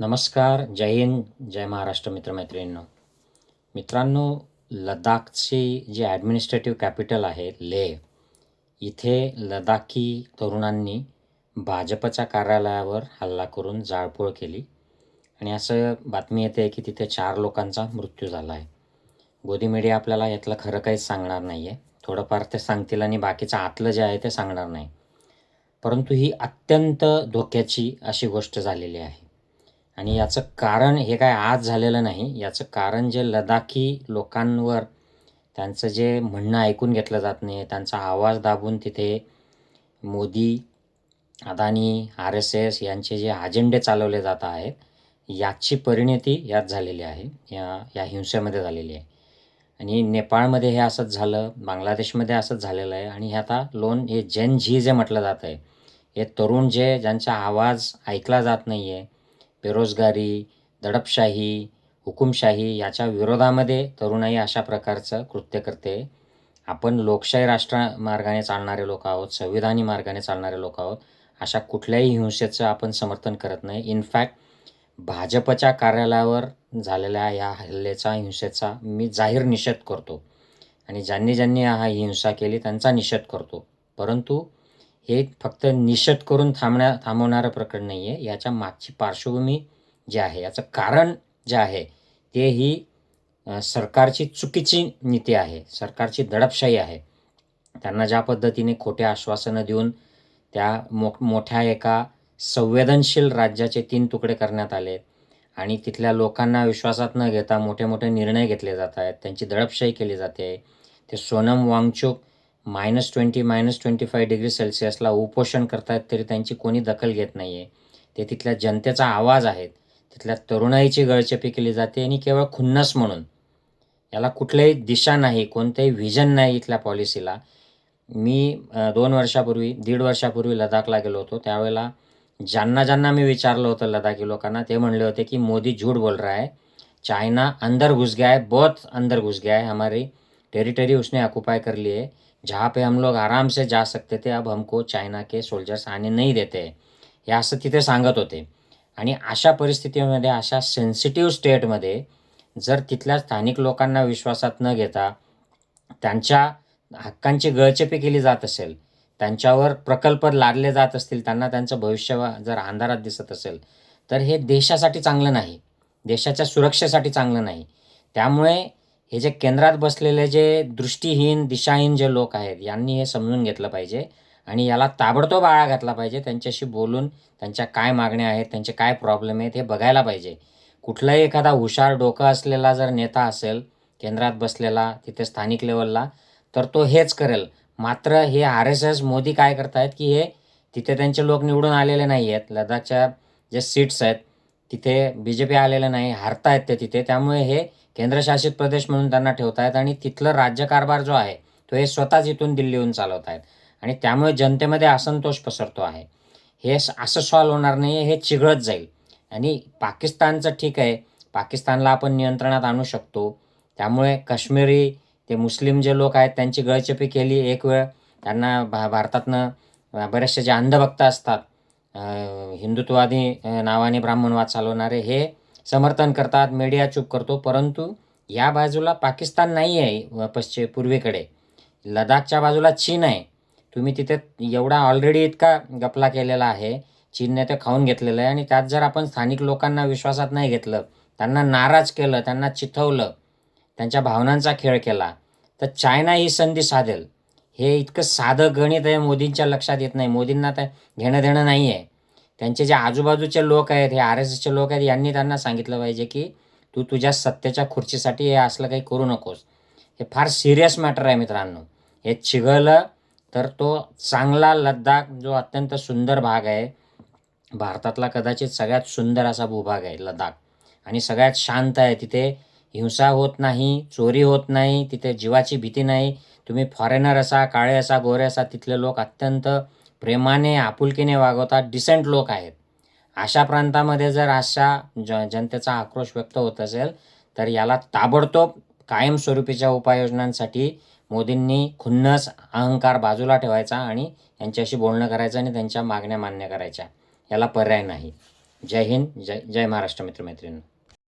नमस्कार जय हिंद जय महाराष्ट्र मित्रमैत्रिणींनो. मित्रांनो लडाखची जी administrative capital आहे लेह इथे लडाखी तरुणांनी भाजपच्या कार्यालयावर हल्ला करून जाळपोळ केली. आणि असं बातमी येते की तिथे चार लोकांचा मृत्यू झाला आहे. गोदी मीडिया आपल्याला यातलं खरं काहीच सांगणार नाही आहे थोडंफार ते सांगतील आणि बाकीचं आतलं जे आहे ते सांगणार नाही. परंतु ही अत्यंत धोक्याची अशी गोष्ट झालेली आहे. आणि याचं कारण हे काय आज झालेलं नाही. याचं कारण जे लदाखी लोकांवर त्यांचं जे म्हणणं ऐकून घेतलं जात नाही त्यांचा आवाज दाबून तिथे Modi Adani R S S यांचे जे अजेंडे चालवले जात आहेत याची परिणती यात झालेली आहे. या या हिंसेमध्ये झालेली आहे. आणि नेपाळमध्ये हे असंच झालं बांगलादेशमध्ये असंच झालेलं आहे. आणि हे आता लोन हे जेन झी जे म्हटलं जात आहे हे तरुण जे ज्यांचा आवाज ऐकला जात नाही आहे बेरोजगारी दडपशाही हुकुमशाही याच्या विरोधामध्ये तरुणाई अशा प्रकारचं कृत्य करते. आपण लोकशाही राष्ट्र मार्गाने चालणारे लोक आहोत संविधानी मार्गाने चालणारे लोक आहोत अशा कुठल्याही हिंसेचं आपण समर्थन करत नाही. इनफॅक्ट भाजपच्या कार्यालयावर झालेल्या या हल्ल्याचा हिंसेचा मी जाहीर निषेध करतो. आणि ज्यांनी ज्यांनी हा हिंसा केली त्यांचा निषेध करतो. परंतु हे फक्त निषेध करून थांबण्या थांबवणारं प्रकरण नाही आहे याच्या मागची पार्श्वभूमी जी आहे याचं कारण जे आहे ते ही सरकारची चुकीची नीती आहे सरकारची दडपशाही आहे. त्यांना ज्या पद्धतीने खोटे आश्वासनं देऊन त्या मो मोठ्या एका संवेदनशील राज्याचे तीन तुकडे करण्यात आले आणि तिथल्या लोकांना विश्वासात न घेता मोठे मोठे निर्णय घेतले जात आहेत त्यांची दडपशाही केली जाते. ते Sonam Wangchuk minus twenty minus twenty five degree सेल्सिअसला उपोषण करतायत तरी त्यांची कोणी दखल घेत नाही आहे ते तिथल्या जनतेचा आवाज आहेत. तिथल्या तरुणाईची गळचेपी केली जाते आणि केवळ खुन्नस म्हणून. याला कुठल्याही दिशा नाही कोणतंही व्हिजन नाही इथल्या पॉलिसीला मी दोन वर्षापूर्वी दीड वर्षापूर्वी लडाखला गेलो होतो. त्यावेळेला ज्यांना ज्यांना मी विचारलं होतं लडाखी लोकांना ते म्हणले होते की मोदी झूठ बोल रहा है. चाइना अंदर घुस गया है बहुत अंदर घुस गया है हमारी टेरिटरी उसने ऑक्युपाय कर ली है जहाँ पे हम लोग आराम से जा सकते थे। अब हमको चायना के सोल्जर्स आने नाही देते। हे असं तिथे सांगत होते। आणि अशा परिस्थितीमध्ये अशा सेन्सिटिव्ह स्टेटमध्ये जर तिथल्या स्थानिक लोकांना विश्वासात न घेता त्यांच्या हक्कांची गळचेपी केली जात असेल त्यांच्यावर प्रकल्प लादले जात असतील त्यांना त्यांचं भविष्य जर अंधारात दिसत असेल तर हे देशासाठी चांगलं नाही. देशाच्या सुरक्षेसाठी चांगलं नाही. त्यामुळे हे जे केंद्रात बसलेले जे दृष्टीहीन दिशाहीन जे लोक आहेत यांनी हे समजून घेतलं पाहिजे आणि याला ताबडतोब आळा घातला पाहिजे त्यांच्याशी बोलून त्यांच्या काय मागण्या आहेत त्यांचे काय प्रॉब्लेम आहेत हे बघायला पाहिजे. कुठलाही एखादा हुशार डोकं असलेला जर नेता असेल केंद्रात बसलेला तिथे स्थानिक लेवलला तर तो हेच करेल. मात्र हे आर एस एस मोदी काय करतायत की हे तिथे त्यांचे लोक निवडून आलेले नाही आहेत लडाखच्या जे सीट्स आहेत तिथे बी जे पी आलेलं नाही हारतायत ते तिथे. त्यामुळे हे केंद्रशासित प्रदेश म्हणून त्यांना ठेवत आहेत आणि तिथलं राज्यकारभार जो आहे तो हे स्वतःच इथून दिल्लीहून चालवत आहेत. आणि त्यामुळे जनतेमध्ये असंतोष पसरतो आहे. हे असं सॉल्व होणार नाही हे चिघळत जाईल. आणि पाकिस्तानचं ठीक आहे. पाकिस्तानला आपण नियंत्रणात आणू शकतो. त्यामुळे काश्मीरी ते मुस्लिम जे लोक आहेत त्यांची गळचेपी केली एक वेळ. त्यांना भा भारतातनं बरेचसे जे अंधभक्त असतात हिंदुत्ववादी नावाने ब्राह्मणवाद चालवणारे हे समर्थन करतात मीडिया चूप करतो परंतु या बाजूला पाकिस्तान नाही आहे पश्चिम पूर्वेकडे. लडाखच्या बाजूला चीन आहे. तुम्ही तिथे एवढा ऑलरेडी इतका गपला केलेला आहे. चीनने ते खाऊन घेतलेलं आहे आणि त्यात जर आपण स्थानिक लोकांना विश्वासात नाही घेतलं त्यांना नाराज केलं त्यांना चिथवलं त्यांच्या भावनांचा खेळ केला तर चायना ही संधी साधेल. हे इतकं साधं गणित आहे मोदींच्या लक्षात येत नाही. मोदींना तर घेणं देणं नाही आहे त्यांचे जे आजूबाजूचे लोक आहेत हे आर एस एसचे लोक आहेत यांनी त्यांना सांगितलं पाहिजे की तू तुझ्या सत्तेच्या खुर्चीसाठी हे असलं काही करू नकोस. हे फार सिरियस मॅटर आहे मित्रांनो. हे चिघळलं तर तो चांगला लद्दाख जो अत्यंत सुंदर भाग आहे भारतातला कदाचित सगळ्यात सुंदर असा भूभाग आहे लद्दाख. आणि सगळ्यात शांत आहे तिथे हिंसा होत नाही चोरी होत नाही तिथे जीवाची भीती नाही. तुम्ही फॉरेनर असा काळे असा गोरे असा तिथले लोक अत्यंत प्रेमाने आपुलकीने वागवतात डिसेंट लोक आहेत. अशा प्रांतामध्ये जर अशा ज जनतेचा आक्रोश व्यक्त होत असेल तर याला ताबडतोब कायमस्वरूपीच्या उपाययोजनांसाठी मोदींनी खुन्नस अहंकार बाजूला ठेवायचा आणि यांच्याशी बोलणं करायचं आणि त्यांच्या मागण्या मान्य करायच्या. याला पर्याय नाही. जय हिंद जय जय महाराष्ट्र मित्रमैत्रिणी